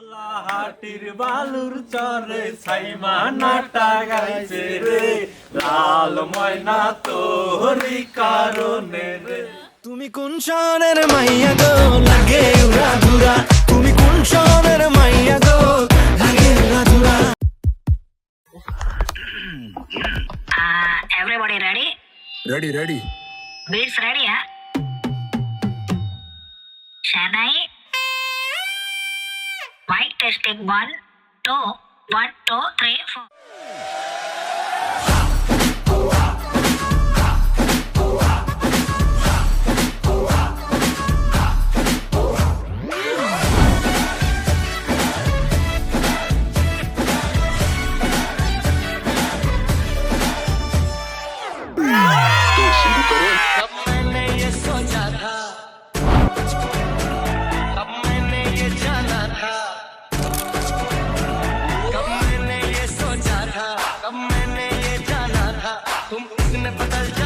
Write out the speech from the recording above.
হাটির বালুর চরে সাইমা নাটা গাইছে রে। লাল ময়না তোহরি কারণে রে। তুমি কোন শহরের মাইয়া গো? লাগে উড়া ধুরা। তুমি কোন শহরের মাইয়া গো? লাগে উড়া ধুরা। Uh, everybody ready? Ready ready Beats ready, huh? Shanai? White testing 1, 2, किसने बदल जा